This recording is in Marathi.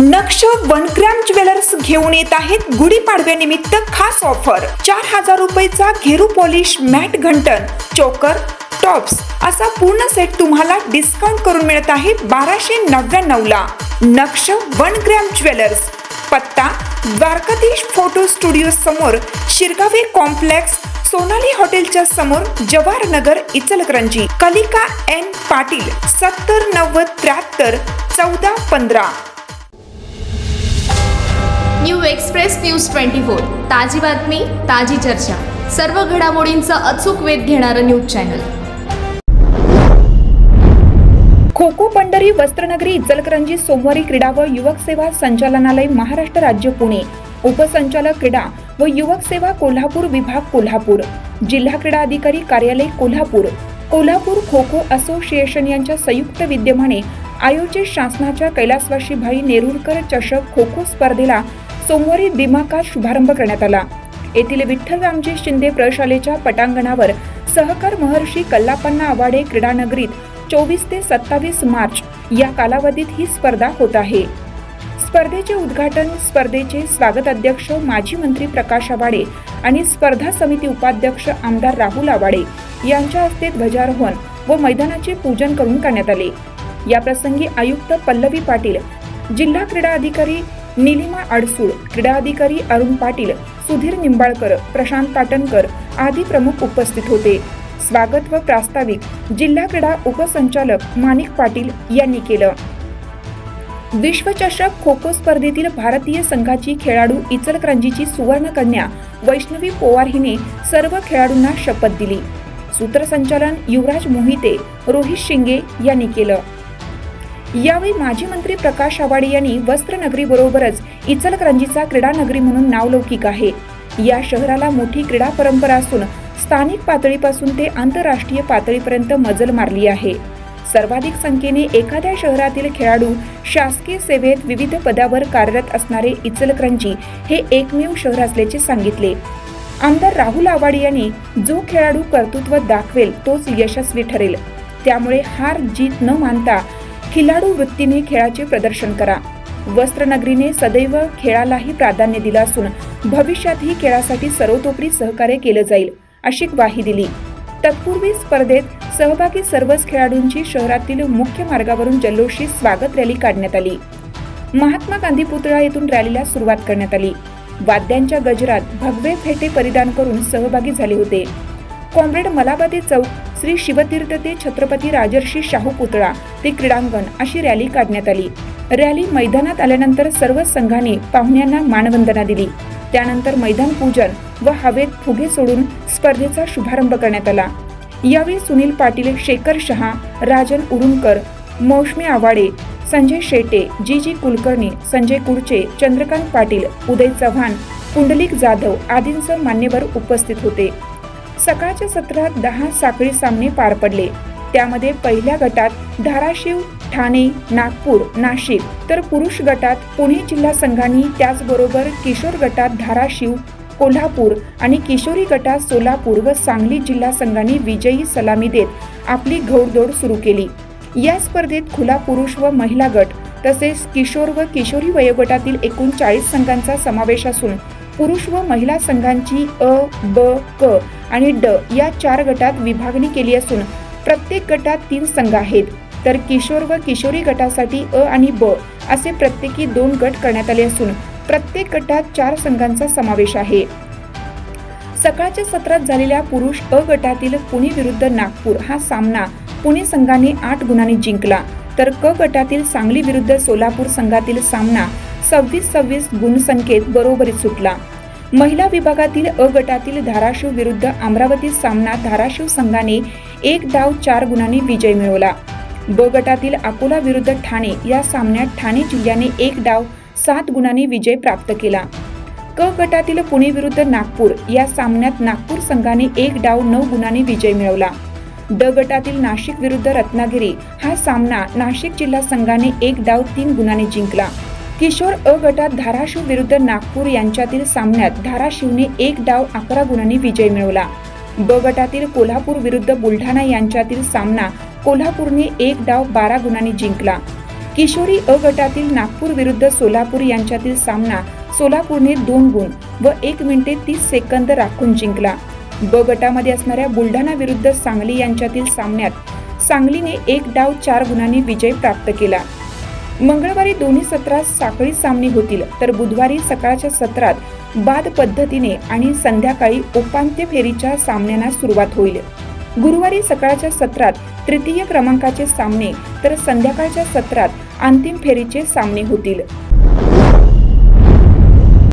नक्ष वन ग्रॅम ज्वेलर्स घेऊन येत आहेत गुढीपाडव्यानिमित्त खास ऑफर. चार हजार रुपयेचा घेरू पॉलिश मॅट घंटन चोकर टॉप्स असा पूर्ण सेट तुम्हाला डिस्काउंट करून मिळत आहे बाराशे नव्याण्णव ला. नक्ष वनक्रॅम ज्वेलर्स. पत्ता द्वारकाधीश फोटो स्टुडिओ समोर शिरगावे कॉम्प्लेक्स सोनाली हॉटेलच्या समोर जवाहर नगर इचलकरंजी. कलिका एन पाटील सत्तर नव्वद त्र्याहत्तर चौदा पंधरा. New express news twenty four. ताजी बातमी ताजी चर्चा. सर्व घडामोडींचा अचूक वेध घेणारं न्यूज चॅनल. खो खो पंढरी वस्त्रनगरी इचलकरंजी सोमवारी क्रीडा व युवक सेवा संचालनालय महाराष्ट्र राज्य पुणे. उपसंचालक क्रीडा व युवक सेवा कोल्हापूर विभाग कोल्हापूर. जिल्हा क्रीडा अधिकारी कार्यालय कोल्हापूर. कोल्हापूर खो खो असोसिएशन यांच्या संयुक्त विद्यमाने आयोजित शासनाच्या कैलासवाशी भाई नेरुरकर चषक खो खो स्पर्धेला सोमवारी दिमाका शुभारंभ करण्यात आला. येथील विठ्ठल रामजी शिंदे प्रशालेच्या पटांगणावर सहकार महर्षी कल्लापन्ना आवाडे क्रीडानगरीत चोवीस ते सत्तावीस मार्च या कालावधीत ही स्पर्धा होत आहे. स्पर्धेचे उद्घाटन स्पर्धेचे स्वागत अध्यक्ष माजी मंत्री प्रकाश आवाडे आणि स्पर्धा समिती उपाध्यक्ष आमदार राहुल आवाडे यांच्या हस्ते ध्वजारोहण व मैदानाचे पूजन करून करण्यात आले. या प्रसंगी आयुक्त पल्लवी पाटील जिल्हा क्रीडा अधिकारी निलिमा अडसूळ क्रीडा अधिकारी अरुण पाटील सुधीर निंबाळकर प्रशांत पाटणकर आदी प्रमुख उपस्थित होते. स्वागत व प्रास्ताविक जिल्हा क्रीडा उपसंचालक माणिक पाटील यांनी केलं. विश्वचषक खो खो स्पर्धेतील भारतीय संघाची खेळाडू इचलकरंजीची सुवर्णकन्या वैष्णवी पोवार हिने सर्व खेळाडूंना शपथ दिली. सूत्रसंचालन युवराज मोहिते रोहित शिंगे यांनी केलं. यावेळी माजी मंत्री प्रकाश आवाडे यांनी वस्त्रनगरी बरोबरच इचलकरंजीचा क्रीडा नगरी म्हणून नावलौकिक आहे. या शहराला मोठी क्रीडा परंपरा असून स्थानिक पातळीपासून ते आंतरराष्ट्रीय पातळीपर्यंत मजल मारली आहे. सर्वाधिक संख्येने एखाद्या शहरातील खेळाडू शासकीय सेवेत विविध पदावर कार्यरत असणारे इचलकरंजी हे एकमेव शहर असल्याचे सांगितले. आमदार राहुल आवाडे यांनी जो खेळाडू कर्तृत्व दाखवेल तोच यशस्वी ठरेल. त्यामुळे हार जीत न मानता खिलाडू वृत्तीने खेळाचे प्रदर्शन करा. वस्त्रनगरीने सदैव खेळालाही प्राधान्य दिलं असून भविष्यातही खेळासाठी सर्वतोपरी सहकार्य केलं जाईल अशी ग्वाही दिली. तत्पूर्वी स्पर्धेत सहभागी सर्वच खेळाडूंची शहरातील मुख्य मार्गावरून जल्लोषी स्वागत रॅली काढण्यात आली. महात्मा गांधी पुतळा येथून रॅलीला सुरुवात करण्यात आली. वाद्यांच्या गजरात भगवे फेटे परिधान करून सहभागी झाले होते. कॉम्रेड मलाबादी चौक श्री शिवतीर्थ ते छत्रपती राजर्षी शाहू पुतळा ते क्रीडांगण अशी रॅली काढण्यात आली. रॅली मैदानात आल्यानंतर सर्व संघाने पाहुण्यांना मानवंदना दिली. त्यानंतर मैदान पूजन व हवेत फुगे सोडून स्पर्धेचा शुभारंभ करण्यात आला. यावेळी सुनील पाटील शेखर शहा राजन उरुणकर मौसमी आवाडे संजय शेटे जी जी कुलकर्णी संजय कुडचे चंद्रकांत पाटील उदय चव्हाण कुंडलिक जाधव आदींसह मान्यवर उपस्थित होते. सकाळच्या सत्रात दहा साखळी सामने पार पडले. त्यामध्ये पहिल्या गटात धाराशिव ठाणे नागपूर नाशिक तर पुरुष गटात पुणे जिल्हा संघांनी त्याचबरोबर किशोर गटात धाराशिव कोल्हापूर आणि किशोरी गटात सोलापूर व सांगली जिल्हा संघांनी विजयी सलामी देत आपली घौडदौड सुरू केली. या स्पर्धेत खुला पुरुष व महिला गट तसेच किशोर व किशोरी वयोगटातील एकूण चाळीस संघांचा समावेश असून पुरुष व महिला संघांची अ ब क आणि ड या चार गटात विभागणी केली असून प्रत्येक गटात तीन संघ आहेत. तर किशोर व किशोरी गटासाठी अ आणि ब असे प्रत्येकी दोन गट करण्यात आले असून प्रत्येक गटात चार संघांचा समावेश आहे. सकाळच्या सत्रात झालेल्या पुरुष अ गटातील पुणे विरुद्ध नागपूर हा सामना पुणे संघाने आठ गुणांनी जिंकला. तर क गटातील सांगली विरुद्ध सोलापूर संघातील सामना सव्वीस सव्वीस गुणसंख्येत बरोबरीत सुटला. महिला विभागातील अ गटातील धाराशिव विरुद्ध अमरावती सामना धाराशिव संघाने एक डाव चार गुणांनी विजय मिळवला. ब गटातील अकोला विरुद्ध ठाणे या सामन्यात ठाणे जिल्ह्याने एक डाव सात गुणांनी विजय प्राप्त केला. क गटातील पुणे विरुद्ध नागपूर या सामन्यात नागपूर संघाने एक डाव नऊ गुणांनी विजय मिळवला. ड गटातील नाशिक विरुद्ध रत्नागिरी हा सामना नाशिक जिल्हा संघाने एक डाव तीन गुणांनी जिंकला. किशोर अ गटात धाराशिव विरुद्ध नागपूर यांच्यातील सामन्यात धाराशिवने एक डाव अकरा गुणांनी विजय मिळवला. ब गटातील कोल्हापूर विरुद्ध बुलढाणा यांच्यातील सामना कोल्हापूरने एक डाव बारा गुणांनी जिंकला. किशोरी अ गटातील नागपूर विरुद्ध सोलापूर यांच्यातील सामना सोलापूरने दोन गुण व एक मिनिटे तीस सेकंद राखून जिंकला. ब गटामध्ये असणाऱ्या बुलढाणा विरुद्ध सांगली यांच्यातील सामन्यात सांगलीने एक डाव चार गुणांनी विजय प्राप्त केला. मंगळवारी दोन्ही सत्रात साखळी सामने होतील. तर बुधवारी सकाळच्या सत्रात बाद पद्धतीने आणि संध्याकाळी उपांत्य फेरीच्या सामन्यांना सुरुवात होईल. गुरुवारी सकाळच्या सत्रात तृतीय क्रमांकाचे सामने तर संध्याकाळच्या सत्रात अंतिम फेरीचे सामने होतील.